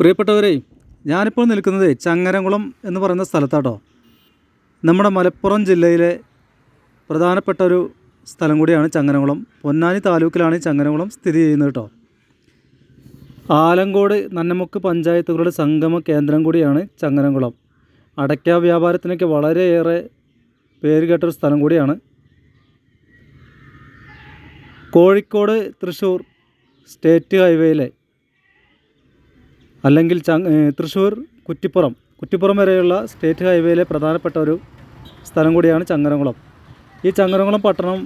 പ്രിയപ്പെട്ടവരെ ഞാനിപ്പോൾ നിൽക്കുന്നത് ചങ്ങരംകുളം എന്ന് പറയുന്ന സ്ഥലത്താട്ടോ. നമ്മുടെ മലപ്പുറം ജില്ലയിലെ പ്രധാനപ്പെട്ട ഒരു സ്ഥലം കൂടിയാണ് ചങ്ങരംകുളം. പൊന്നാനി താലൂക്കിലാണ് ഈ ചങ്ങരംകുളം സ്ഥിതി ചെയ്യുന്നത് കേട്ടോ. ആലങ്കോട് നന്നമുക്ക് പഞ്ചായത്തുകളുടെ സംഗമ കേന്ദ്രം കൂടിയാണ് ചങ്ങരംകുളം. അടയ്ക്ക വ്യാപാരത്തിനൊക്കെ വളരെയേറെ പേര് കേട്ടൊരു സ്ഥലം കൂടിയാണ്. കോഴിക്കോട് തൃശ്ശൂർ സ്റ്റേറ്റ് ഹൈവേയിലെ അല്ലെങ്കിൽ തൃശ്ശൂർ കുറ്റിപ്പുറം. കുറ്റിപ്പുറം വരെയുള്ള സ്റ്റേറ്റ് ഹൈവേയിലെ പ്രധാനപ്പെട്ട ഒരു സ്ഥലം കൂടിയാണ് ചങ്ങരംകുളം. ഈ ചങ്ങരംകുളം പട്ടണം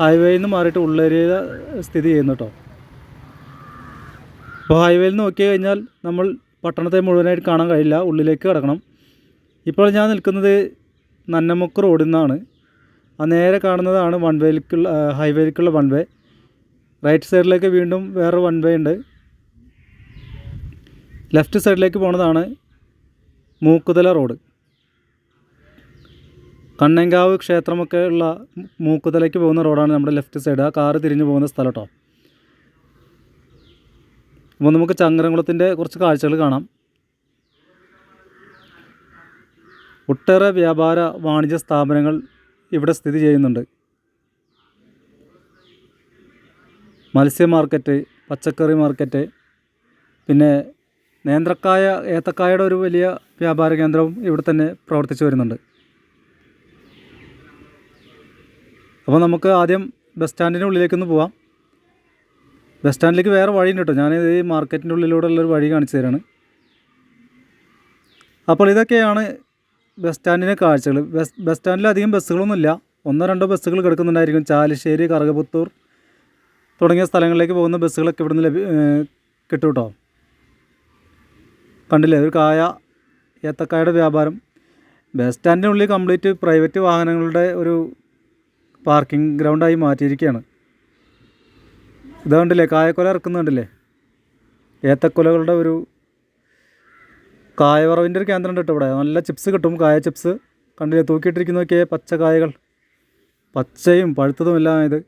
ഹൈവേയിൽ നിന്ന് മാറിയിട്ട് ഉള്ളേരിയ സ്ഥിതി ചെയ്യുന്നു കേട്ടോ അപ്പോൾ ഹൈവേയിൽ നിന്ന് നോക്കി കഴിഞ്ഞാൽ നമ്മൾ പട്ടണത്തെ മുഴുവനായിട്ട് കാണാൻ കഴിയില്ല. ഉള്ളിലേക്ക് കിടക്കണം. ഇപ്പോൾ ഞാൻ നിൽക്കുന്നത് നന്നമുക്ക് റോഡിൽ നിന്നാണ്. ആ നേരെ കാണുന്നതാണ് വൺ വേയിലേക്കുള്ള ഹൈവേയിലേക്കുള്ള വൺ വേ. റൈറ്റ് സൈഡിലേക്ക് വീണ്ടും വേറെ വൺ വേ ഉണ്ട്. ലെഫ്റ്റ് സൈഡിലേക്ക് പോണതാണ് മൂക്കുതല റോഡ്. കണ്ണങ്കാവ് ക്ഷേത്രമൊക്കെ ഉള്ള മൂക്കുതലയ്ക്ക് പോകുന്ന റോഡാണ് നമ്മുടെ ലെഫ്റ്റ് സൈഡ്. ആ കാറ് തിരിഞ്ഞു പോകുന്ന സ്ഥലം കേട്ടോ അപ്പോൾ നമുക്ക് ചങ്ങരംകുളത്തിന്റെ കുറച്ച് കാഴ്ചകൾ കാണാം. ഒട്ടേറെ വ്യാപാര വാണിജ്യ സ്ഥാപനങ്ങൾ ഇവിടെ സ്ഥിതി ചെയ്യുന്നുണ്ട്. മത്സ്യ മാർക്കറ്റ് പച്ചക്കറി മാർക്കറ്റ് പിന്നെ നേന്ത്രക്കായ ഏത്തക്കായയുടെ ഒരു വലിയ വ്യാപാര കേന്ദ്രവും ഇവിടെ തന്നെ പ്രവർത്തിച്ചു വരുന്നുണ്ട്. അപ്പോൾ നമുക്ക് ആദ്യം ബസ് സ്റ്റാൻഡിന്റെ ഉള്ളിലേക്കൊന്ന് പോവാം. ബസ് സ്റ്റാൻഡിലേക്ക് വേറെ വഴിയുണ്ട് കേട്ടോ. ഞാൻ ഈ മാർക്കറ്റിന്റെ ഉള്ളിലൂടെ ഉള്ളൊരു വഴി കാണിച്ചു തരാണ്. അപ്പോൾ ഇതൊക്കെയാണ് ബസ് സ്റ്റാൻഡിന്റെ കാഴ്ചകൾ. ബസ് ബസ് സ്റ്റാൻഡിൽ അധികം ബസ്സുകളൊന്നുമില്ല. ഒന്നോ രണ്ടോ ബസ്സുകൾ കിടക്കുന്നുണ്ടായിരിക്കും. ചാലശ്ശേരി കറുകപുത്തൂർ തുടങ്ങിയ സ്ഥലങ്ങളിലേക്ക് പോകുന്ന ബസ്സുകളൊക്കെ ഇവിടുന്ന് ലഭ്യ കിട്ടും കേട്ടോ. കണ്ടില്ലേ? ഒരു കായ ഏത്തക്കായുടെ വ്യാപാരം. ബസ് സ്റ്റാൻഡിനുള്ളിൽ കംപ്ലീറ്റ് പ്രൈവറ്റ് വാഹനങ്ങളുടെ ഒരു പാർക്കിംഗ് ഗ്രൗണ്ടായി മാറ്റിയിരിക്കുകയാണ്. ഇതുകൊണ്ടില്ലേ കായക്കൊല ഇറക്കുന്നുണ്ടല്ലേ ഏത്തക്കൊലകളുടെ ഒരു കായവറവിന്റെ ഒരു കേന്ദ്രം ഉണ്ട് കേട്ടോ ഇവിടെ. നല്ല ചിപ്സ് കിട്ടും. കായ ചിപ്സ്. കണ്ടില്ലേ? തൂക്കിയിട്ടിരിക്കുന്ന നോക്കിയേ പച്ചക്കായകൾ പച്ചയും പഴുത്തതും എല്ലാം ഇത്.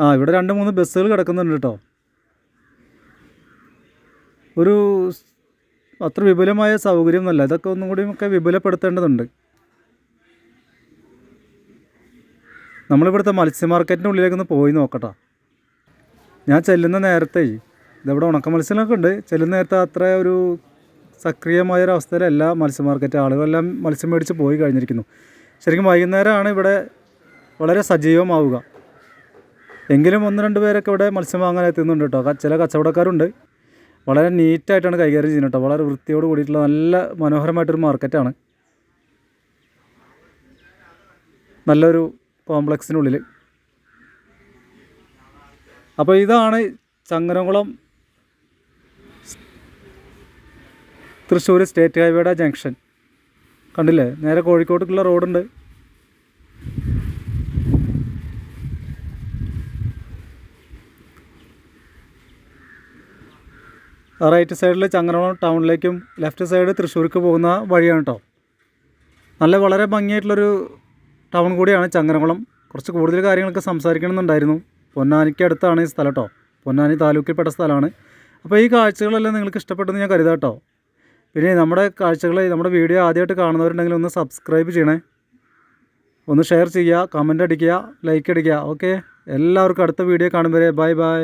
ആ ഇവിടെ രണ്ട് മൂന്ന് ബസ്സുകൾ കിടക്കുന്നുണ്ട് കേട്ടോ. ഒരു അത്ര വിപുലമായ സൗകര്യമൊന്നുമല്ല. ഇതൊക്കെ ഒന്നും കൂടി ഒക്കെ വിപുലപ്പെടുത്തേണ്ടതുണ്ട്. നമ്മളിവിടുത്തെ മത്സ്യ മാർക്കറ്റിന്റെ ഉള്ളിലേക്കൊന്ന് പോയി നോക്കട്ടോ. ഞാൻ ചെല്ലുന്ന നേരത്തെ ഇതവിടെ ഉണക്ക മത്സ്യങ്ങളൊക്കെ ഉണ്ട്. ചെല്ലുന്ന നേരത്തെ അത്ര ഒരു സക്രിയമായ ഒരു മത്സ്യ മാർക്കറ്റ് ആളുകളെല്ലാം മത്സ്യം മേടിച്ച് പോയി കഴിഞ്ഞിരിക്കുന്നു. ശരിക്കും വൈകുന്നേരമാണ് ഇവിടെ വളരെ സജീവമാവുക. എങ്കിലും ഒന്ന് രണ്ട് പേരൊക്കെ ഇവിടെ മത്സ്യം വാങ്ങാൻ എത്തുന്നുണ്ട് കേട്ടോ. ചില കച്ചവടക്കാരുണ്ട്. വളരെ നീറ്റായിട്ടാണ് കൈകാര്യം ചെയ്യുന്നത് കേട്ടോ. വളരെ വൃത്തിയോട് കൂടിയിട്ടുള്ള നല്ല മനോഹരമായിട്ടൊരു മാർക്കറ്റാണ്. നല്ലൊരു കോംപ്ലക്സിനുള്ളിൽ അപ്പോൾ ഇതാണ് ചങ്ങരംകുളം തൃശ്ശൂർ സ്റ്റേറ്റ് ഹൈവേയുടെ ജംഗ്ഷൻ. കണ്ടില്ലേ? നേരെ കോഴിക്കോട്ടേക്കുള്ള റോഡുണ്ട്. റൈറ്റ് സൈഡിൽ ചങ്ങനകുളം ടൗണിലേക്കും ലെഫ്റ്റ് സൈഡ് തൃശ്ശൂർക്ക് പോകുന്ന വഴിയാണ് കേട്ടോ നല്ല വളരെ ഭംഗിയായിട്ടുള്ളൊരു ടൗൺ കൂടിയാണ് ചങ്ങനകുളം. കുറച്ച് കൂടുതൽ കാര്യങ്ങളൊക്കെ സംസാരിക്കണമെന്നുണ്ടായിരുന്നു. പൊന്നാനിക്ക് അടുത്താണ് ഈ സ്ഥലം കേട്ടോ പൊന്നാനി താലൂക്കിൽപ്പെട്ട സ്ഥലമാണ്. അപ്പോൾ ഈ കാഴ്ചകളെല്ലാം നിങ്ങൾക്ക് ഇഷ്ടപ്പെട്ടെന്ന് ഞാൻ കരുതാം കേട്ടോ പിന്നെ നമ്മുടെ കാഴ്ചകൾ നമ്മുടെ വീഡിയോ ആദ്യമായിട്ട് കാണുന്നവരുണ്ടെങ്കിൽ ഒന്ന് സബ്സ്ക്രൈബ് ചെയ്യണേ. ഒന്ന് ഷെയർ ചെയ്യുക കമന്റ് അടിക്കുക ലൈക്ക് അടിക്കുക. ഓക്കെ? എല്ലാവർക്കും അടുത്ത വീഡിയോ കാണുമ്പോൾ ബൈ ബൈ.